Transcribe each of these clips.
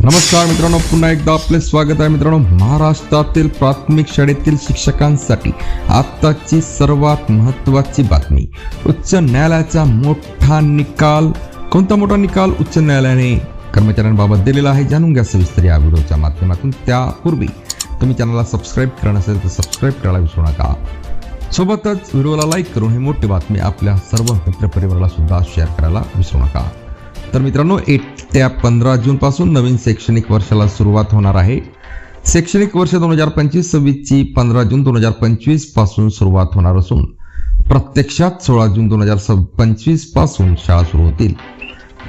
नमस्कार मित्रांनो पुन्हा एकदा आपले स्वागत आहे मित्रांनो. महाराष्ट्रातील प्राथमिक शाळेतील शिक्षकांसाठी आत्ताची सर्वात महत्त्वाची बातमी. उच्च न्यायालयाचा मोठा निकाल. कोणता मोठा निकाल? उच्च न्यायालयाने कर्मचाऱ्यांबाबत दिलेला आहे. जाणून घ्या सविस्तर या व्हिडिओच्या माध्यमातून. त्यापूर्वी तुम्ही चॅनलला सबस्क्राईब करणं असेल तर सबस्क्राईब करायला विसरू नका. सोबतच व्हिडिओला लाईक करून ही मोठी बातमी आपल्या सर्व मित्रपरिवाराला सुद्धा शेअर करायला विसरू नका. तर मित्रांनो येत्या पंधरा जूनपासून नवीन शैक्षणिक वर्षाला सुरुवात होणार आहे. शैक्षणिक वर्ष दोन हजार पंचवीस सव्वीसची पंधरा जून दोन हजार पंचवीसपासून सुरुवात होणार असून प्रत्यक्षात सोळा जून दोन हजार पंचवीसपासून शाळा सुरू होतील.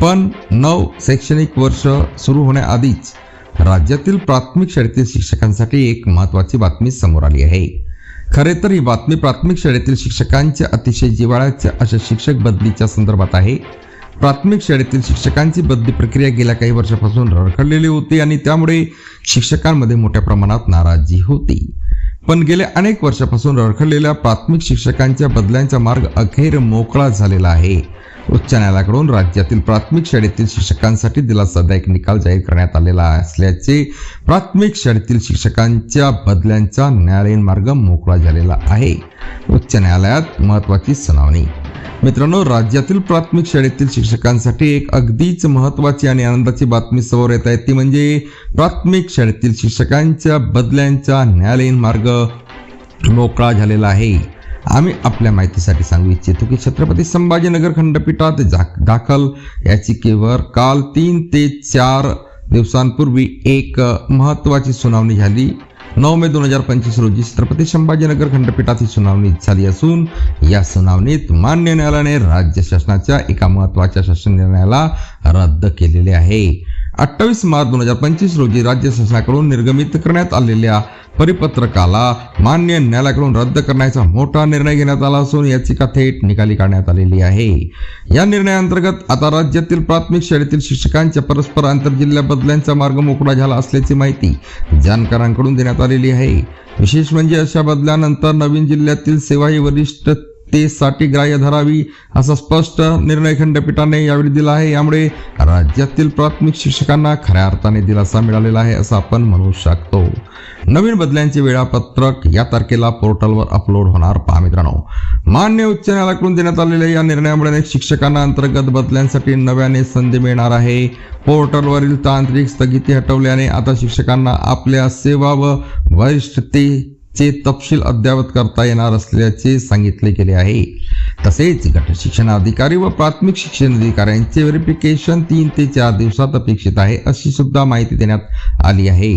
पण नव शैक्षणिक वर्ष सुरू होण्याआधीच राज्यातील प्राथमिक शाळेतील शिक्षकांसाठी एक महत्त्वाची बातमी समोर आली आहे. खरे तर ही बातमी प्राथमिक शाळेतील शिक्षकांच्या अतिशय जिव्हाळ्याच्या अशा शिक्षक बदलीच्या संदर्भात आहे. प्राथमिक शाळेतील शिक्षकांची बदली प्रक्रिया गेल्या काही वर्षापासून रखडलेली होती आणि त्यामुळे शिक्षकांमध्ये मोठ्या प्रमाणात नाराजी होती. पण गेल्या अनेक वर्षापासून रखडलेल्या प्राथमिक शिक्षकांच्या बदल्यांचा मार्ग अखेर मोकळा झालेला आहे. उच्च न्यायालयाकडून राज्यातील प्राथमिक शाळेतील शिक्षकांसाठी दिलासादायक निकाल जाहीर करण्यात आलेला असल्याचे प्राथमिक शाळेतील शिक्षकांच्या बदल्यांचा न्यायालयीन मार्ग मोकळा झालेला आहे. उच्च न्यायालयात महत्वाची सुनावणी मित्रांनो राज्यातील प्राथमिक शाळेतील शिक्षकांसाठी एक अगदीच महत्वाची आणि आनंदाची बातमी समोर येत आहे. ती म्हणजे प्राथमिक शाळेतील शिक्षकांच्या बदल्यांचा न्यायालयीन मार्ग मोकळा झालेला आहे. आम्ही आपल्या माहितीसाठी सांगू इच्छितो की छत्रपती संभाजीनगर खंडपीठात दाखल याचिकेवर काल तीन ते चार दिवसांपूर्वी एक महत्त्वाची सुनावणी झाली. नऊ मे दोन हजार पंचवीस रोजी छत्रपती संभाजीनगर खंडपीठात ही सुनावणी झाली असून या सुनावणीत मान्य न्यायालयाने राज्य शासनाच्या एका महत्त्वाच्या शासन निर्णयाला रद्द केलेले आहे. अठ्ठावीस मार्च दोन हजार पंचवीस रोजी राज्य शासनाकडून निर्गमित करण्यात आलेल्या परिपत्रकाला मान्य न्यायालयाकडून रद्द करण्याचा मोठा निर्णय घेण्यात आला असून याचिका थेट निकाली काढण्यात आलेली आहे. या निर्णयाअंतर्गत आता राज्यातील प्राथमिक शाळेतील शिक्षकांच्या परस्पर आंतरजिल्हा बदल्यांचा मार्ग मोकळा झाला असल्याची माहिती जाणकारांकडून देण्यात आलेली आहे. विशेष म्हणजे अशा बदल्यानंतर नवीन जिल्ह्यातील सेवा ही वरिष्ठ साठी ग्राह्य धरावी असा स्पष्ट निर्णय खंडपीठाने यावेळी दिला आहे. यामुळे राज्यातील प्राथमिक शिक्षकांना खऱ्या अर्थाने दिलासा मिळालेला आहे असं आपण म्हणू शकतो. नवीन बदल्यांचे वेळापत्रक या तारखेला पोर्टलवर अपलोड होणार. पहा मित्रांनो मान्य उच्च न्यायालयाकडून देण्यात आलेल्या या निर्णयामुळे अनेक शिक्षकांना अंतर्गत बदल्यांसाठी नव्याने संधी मिळणार आहे. पोर्टलवरील तांत्रिक स्थगिती हटवल्याने आता शिक्षकांना आपल्या सेवा व चे तपशील अद्ययावत करता येणार असल्याचे सांगितले गेले आहे. तसेच गट शिक्षण अधिकारी व प्राथमिक शिक्षण अधिकाऱ्यांचे व्हेरिफिकेशन तीन ते चार दिवसात अपेक्षित आहे अशी सुद्धा माहिती देण्यात आली आहे.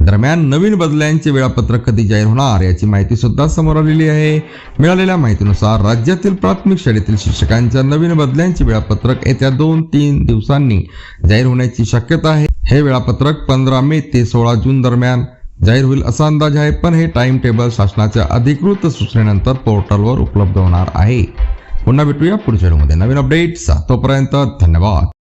दरम्यान नवीन बदल्यांचे वेळापत्रक कधी जाहीर होणार याची माहिती सुद्धा समोर आलेली आहे. मिळालेल्या माहितीनुसार राज्यातील प्राथमिक शाळेतील शिक्षकांच्या नवीन बदल्यांचे वेळापत्रक येत्या दोन तीन दिवसांनी जाहीर होण्याची शक्यता आहे. हे वेळापत्रक पंधरा मे ते सोळा जून दरम्यान जाहीर होईल असा अंदाज आहे पण हे टाइम टेबल शासनाच्या अधिकृत सूचनेनंतर पोर्टलवर उपलब्ध होणार आहे. पुन्हा भेटूया पुढच्या व्हिडिओमध्ये नवीन अपडेट्स तोपर्यंत धन्यवाद.